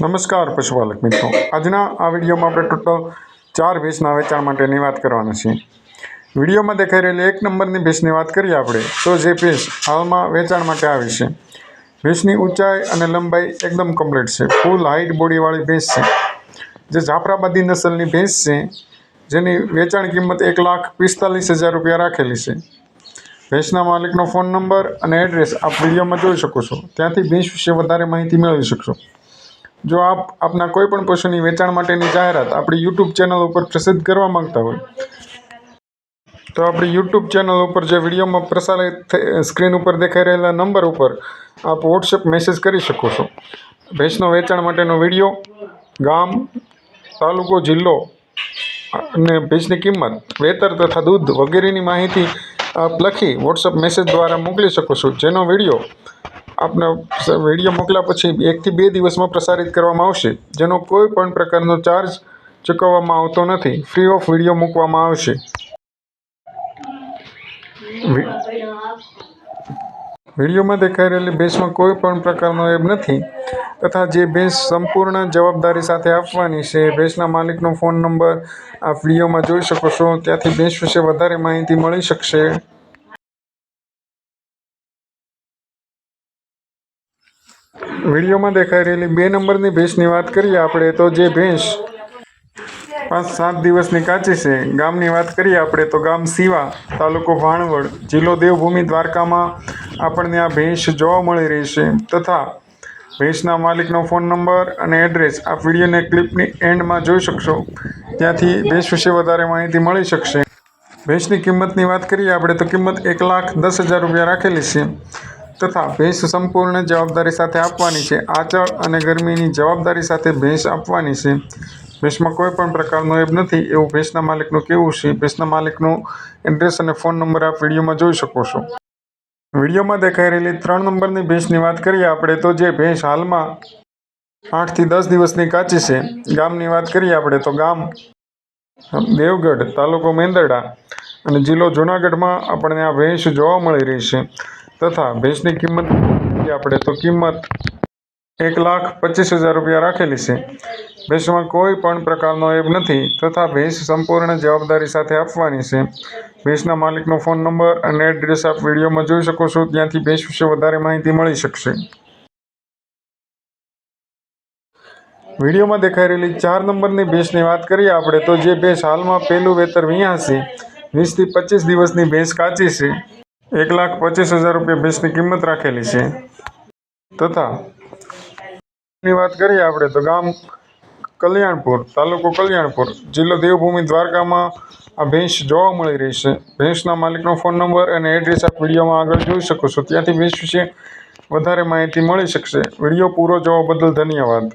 નમસ્કાર પશુપાલક મિત્રો. આજના આ વિડીયોમાં આપણે ટોટલ ચાર ભેંસના વેચાણ માટેની વાત કરવાના છીએ. વિડીયોમાં દેખાઈ રહેલી એક નંબરની ભેંસની વાત કરીએ આપણે, તો જે ભેંસ હાલમાં વેચાણ માટે આવી છે. ભેંસની ઊંચાઈ અને લંબાઈ એકદમ કમ્પ્લીટ છે. ફૂલ હાઇટ બોડીવાળી ભેંસ છે. જે જાફરાબાદી નસલની ભેંસ છે, જેની વેચાણ કિંમત એક લાખ પિસ્તાલીસ હજાર રૂપિયા રાખેલી છે. ભેંસના માલિકનો ફોન નંબર અને એડ્રેસ આપ વિડીયોમાં જોઈ શકો છો. ત્યાંથી ભેંસ વિશે વધારે માહિતી મેળવી શકશો. જો આપ આપના કોઈપણ પશુની વેચાણ માટેની જાહેરાત આપણી યુટ્યુબ ચેનલ ઉપર પ્રસિદ્ધ કરવા માંગતા હોય, તો આપણી યુટ્યુબ ચેનલ ઉપર જે વિડીયોમાં પ્રસારિત સ્ક્રીન ઉપર દેખાઈ રહેલા નંબર ઉપર આપ વોટ્સએપ મેસેજ કરી શકો છો. ભેંસનો વેચાણ માટેનો વીડિયો, ગામ, તાલુકો, જિલ્લો, અને ભેંસની કિંમત, વેતર તથા દૂધ વગેરેની માહિતી આપ લખી વોટ્સઅપ મેસેજ દ્વારા મોકલી શકો છો, જેનો વીડિયો આપને વીડિયો મોકલ્યા પછી એકથી બે દિવસમાં પ્રસારિત કરવામાં આવશે, જેનો કોઈ પણ પ્રકારનો ચાર્જ ચૂકવવામાં આવતો નથી. ફ્રી ઓફ વીડિયો મૂકવામાં આવશે. વિડીયોમાં દેખાઈ રહેલી ભેંસમાં કોઈ પણ પ્રકારનો એબ નથી, તથા જે ભેંસ સંપૂર્ણ જવાબદારી સાથે આપવાની છે ભેંસના માલિકનો ફોન નંબર આપ વિડીયોમાં જોઈ શકો છો. ત્યાંથી ભેંસ વિશે વધારે માહિતી મળી શકશે. વિડીયોમાં દેખાઈ રહેલી બે નંબરની ભેંસની વાત કરીએ આપણે તો જે ભેંસ પાંચ સાત દિવસની કાચી છે, ગામની વાત કરીએ આપણે તો ગામ સીવા તાલુકો ભાણવડ, જિલ્લો દેવભૂમિ દ્વારકામાં આપણને આ ભેંસ જોવા મળી રહી છે. તથા ભેંસના માલિકનો ફોન નંબર અને એડ્રેસ આ વિડીયોને ક્લિપની એન્ડમાં જોઈ શકશો. ત્યાંથી ભેંસ વિશે વધારે માહિતી મળી શકશે. ભેંસની કિંમતની વાત કરીએ આપણે તો કિંમત એક લાખ દસ હજાર રૂપિયા રાખેલી છે. તથા ભેંસ સંપૂર્ણ જવાબદારી સાથે આપવાની છે. આચળ અને ગરમીની જવાબદારી સાથે ભેંસ આપવાની છે. ભેંસમાં કોઈ પણ પ્રકારનો એબ નથી. એવું ભેંસના માલિકનું કહેવું છે. ભેંસના માલિકનું એડ્રેસ અને ફોન નંબર આપ વિડીયોમાં જોઈ શકો છો. વિડીયોમાં દેખાઈ રહેલી ત્રણ નંબરની ભેંસની વાત કરીએ આપણે તો જે ભેંસ હાલમાં આઠથી દસ દિવસની કાચી છે. ગામની વાત કરીએ આપણે તો ગામ દેવગઢ તાલુકો મેંદરડા અને જિલ્લો જૂનાગઢમાં આપણને આ ભેંસ જોવા મળી રહી છે. તથા ભેંસની કિંમત આપણે તો કિંમત એક લાખ પચીસ હજાર રૂપિયા રાખેલી છે. ભેંસમાં કોઈ પણ પ્રકારનો એબ નથી તથા ભેંસ સંપૂર્ણ જવાબદારી સાથે આપવાની છે. ભેંસના માલિકનો ફોન નંબર અને એડ્રેસ આપ વિડીયોમાં જોઈ શકો છો, ત્યાંથી ભેંસ વિશે વધારે માહિતી મળી શકશે. વિડીયોમાં દેખાઈ રહેલી ચાર નંબરની ભેંસની વાત કરીએ આપણે તો જે ભેંસ હાલમાં પહેલું વેતર વિયાસી વીસથી પચીસ દિવસની ભેંસ કાચી છે. એક લાખ પચીસ હજાર રૂપિયા ભેંસની કિંમત રાખેલી છે. તથા, ની વાત કરીએ આપણે તો ગામ કલ્યાણપુર, તાલુકો કલ્યાણપુર, જિલ્લો દેવભૂમિ દ્વારકામાં આ ભેંસ જોવા મળી રહી છે. ભેંસના માલિકનો ફોન નંબર અને એડ્રેસ આપ વિડીયોમાં આગળ જોઈ શકો છો. ત્યાંથી ભેંસ વિશે વધારે માહિતી મળી શકશે. વીડિયો પૂરો જોવા બદલ ધન્યવાદ.